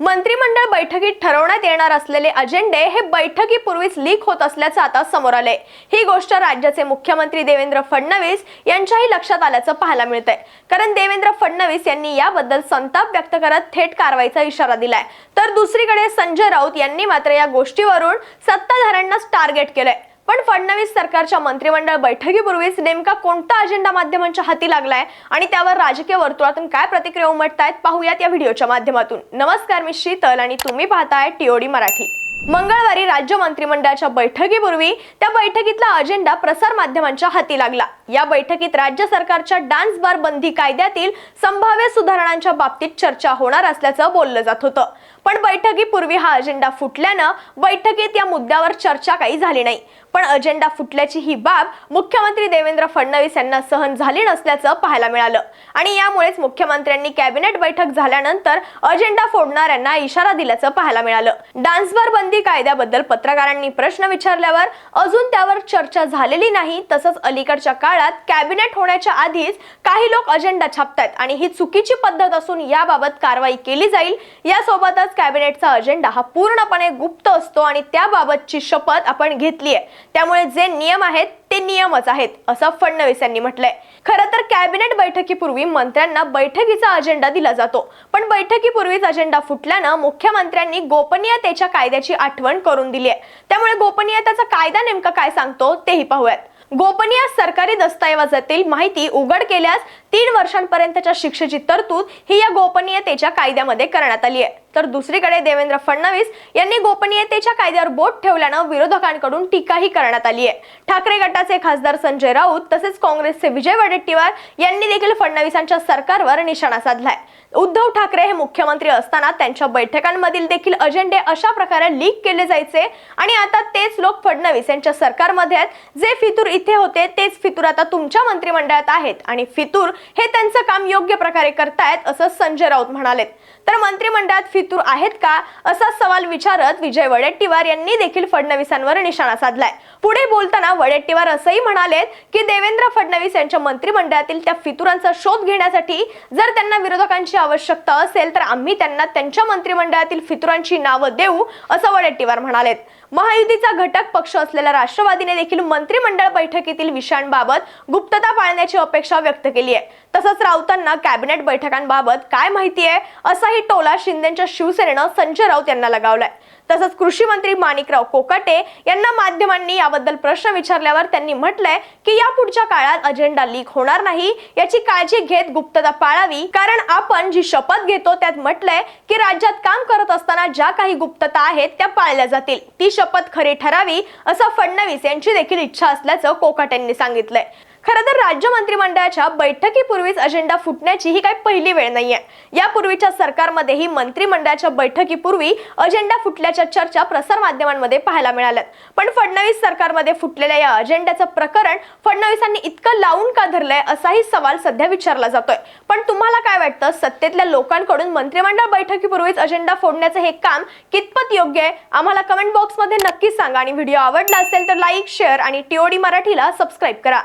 मंत्रिमंडळ बैठकीत ठरवण्यात येणार असलेले अजेंडे हे बैठकीपूर्वीच लीक होत असल्याचं आता समोर आलंय. ही गोष्ट राज्याचे मुख्यमंत्री देवेंद्र फडणवीस यांच्याही लक्षात आल्याचं पाहायला मिळतंय. कारण देवेंद्र फडणवीस यांनी याबद्दल संताप व्यक्त करत थेट कारवाईचा इशारा दिलाय. तर दुसरीकडे संजय राऊत यांनी मात्र या गोष्टीवरून सत्ताधाऱ्यांनाच टार्गेट केलंय. पण फडणवीस सरकारच्या मंत्रिमंडळ बैठकीपूर्वीच नेमका कोणता अजेंडा माध्यमांच्या हाती लागलाय आणि त्यावर राजकीय वर्तुळातून काय प्रतिक्रिया उमटतायत पाहूयात या व्हिडिओच्या माध्यमातून. नमस्कार मी शीतल आणि तुम्ही पाहताय टीओडी मराठी. मंगळवारी राज्य मंत्रिमंडळाच्या बैठकीपूर्वी त्या बैठकीतला अजेंडा प्रसार माध्यमांच्या हाती लागला. या बैठकीत राज्य सरकारच्या डान्स बार बंदी कायद्यातील संभाव्य सुधारणांच्या बाबतीत चर्चा होणार असल्याचं बोललं जात होतं. पण बैठकीपूर्वी हा अजेंडा फुटल्यानं बैठकीत या मुद्द्यावर चर्चा काही झाली नाही. पण अजेंडा फुटल्याची ही बाब मुख्यमंत्री देवेंद्र फडणवीस यांना सहन झाली नसल्याचं पाहायला मिळालं. आणि यामुळेच मुख्यमंत्र्यांनी कॅबिनेट बैठक झाल्यानंतर अजेंडा फोडणाऱ्यांना इशारा दिल्याचं पाहायला मिळालं. डान्सवर बंदी कायद्याबद्दल पत्रकारांनी प्रश्न विचारल्यावर अजून त्यावर चर्चा झालेली नाही तसंच अलीकडच्या काळात कॅबिनेट होण्याच्या आधीच काही लोक अजेंडा छापतात आणि ही चुकीची पद्धत असून याबाबत कारवाई केली जाईल यासोबतच कॅबिनेटचा अजेंडा हा पूर्णपणे गुप्त असतो आणि त्याबाबतची शपथ आपण घेतली आहे त्यामुळे जे नियम आहेत ते नियमच आहेत असं फडणवीस यांनी म्हटलंय. खरं तर कॅबिनेट बैठकीपूर्वी मंत्र्यांना बैठकीचा अजेंडा दिला जातो. पण बैठकीपूर्वीच अजेंडा फुटल्यानं मुख्यमंत्र्यांनी गोपनीयतेच्या कायद्याची आठवण करून दिली आहे त्यामुळे गोपनीयतेचा कायदा नेमका काय सांगतो तेही पाहूयात. गोपनीय सरकारी दस्तऐवजातील माहिती उघड केल्यास तीन वर्षांपर्यंतच्या शिक्षेची तरतूद ही या गोपनीयतेच्या कायद्यामध्ये करण्यात आली आहे. तर दुसरीकडे देवेंद्र फडणवीस यांनी गोपनीयतेच्या कायद्यावर बोट ठेवल्यानं विरोधकांकडून टीकाही करण्यात आली आहे. ठाकरे गटाचे खासदार संजय राऊत तसेच काँग्रेसचे विजय वडेट्टीवार यांनी देखील फडणवीसांच्या सरकारवर निशाणा साधलाय. उद्धव ठाकरे हे मुख्यमंत्री असताना त्यांच्या बैठकांमधील देखील अजेंडे अशा प्रकारे लीक केले जायचे आणि आता तेच लोक फडणवीस यांच्या सरकारमध्ये आहेत. जे फितूर इथे होते तेच फितूर आता तुमच्या मंत्रिमंडळात आहेत आणि फितूर हे त्यांचं काम योग्य प्रकारे करतायत असं संजय राऊत म्हणालेत. तर मंत्रिमंडळात फितूर आहेत का असा सवाल विचारत विजय वडेट्टीवार यांनी देखील फडणवीसांवर निशाणा साधलाय. पुढे बोलताना वडेट्टीवार असंही म्हणालेत की देवेंद्र फडणवीस यांच्या मंत्रिमंडळातील त्या फितुरांचा शोध घेण्यासाठी जर त्यांना विरोधकांची आवश्यकता असेल तर आम्ही त्यांना त्यांच्या मंत्रिमंडळातील फितुरांची नावं देऊ असं वडेट्टीवार म्हणालेत. महायुतीचा घटक पक्ष असलेल्या राष्ट्रवादीने देखील मंत्रिमंडळ बैठकीतील विषयांबाबत गुप्तता पाळण्याची अपेक्षा व्यक्त केली आहे. तसंच राऊतांना कॅबिनेट बैठकांबाबत काय माहिती आहे? असाही टोला शिंदेच्या शिवसेनेनं संजय राऊत यांना लगावलाय. तसंच कृषी मंत्री माणिकराव कोकाटे यांना माध्यमांनी याबद्दल प्रश्न विचारल्यावर त्यांनी म्हटलंय की या पुढच्या काळात अजेंडा लीक होणार नाही याची काळजी घेत गुप्तता पाळावी कारण आपण जी शपथ घेतो त्यात म्हटलंय की राज्यात काम करत असताना ज्या काही गुप्तता आहेत त्या पाळल्या जातील. ती शपथ खरी ठरावी असं फडणवीस यांची देखील इच्छा असल्याचं कोकाटेंनी सांगितलंय. खरं तर राज्य मंत्रिमंडळाच्या बैठकीपूर्वीच अजेंडा फुटण्याची ही काही पहिली वेळ नाहीये. यापूर्वीच्या सरकारमध्येही मंत्रिमंडळाच्या बैठकीपूर्वी अजेंडा फुटल्याच्या चर्चा प्रसार माध्यमांमध्ये पाहायला मिळाल्यात. पण फडणवीस सरकारमध्ये फुटलेल्या या अजेंड्याचं प्रकरण फडणवीसांनी इतकं लावून का धरलंय असाही सवाल सध्या विचारला जातोय. पण तुम्हाला काय वाटतं? सत्तेतल्या लोकांकडून मंत्रिमंडळ बैठकीपूर्वीच अजेंडा फोडण्याचं हे काम कितपत योग्य आहे? आम्हाला कमेंट बॉक्समध्ये नक्कीच सांगा आणि व्हिडिओ आवडला असेल तर लाईक शेअर आणि टीओडी मराठीला सबस्क्राईब करा.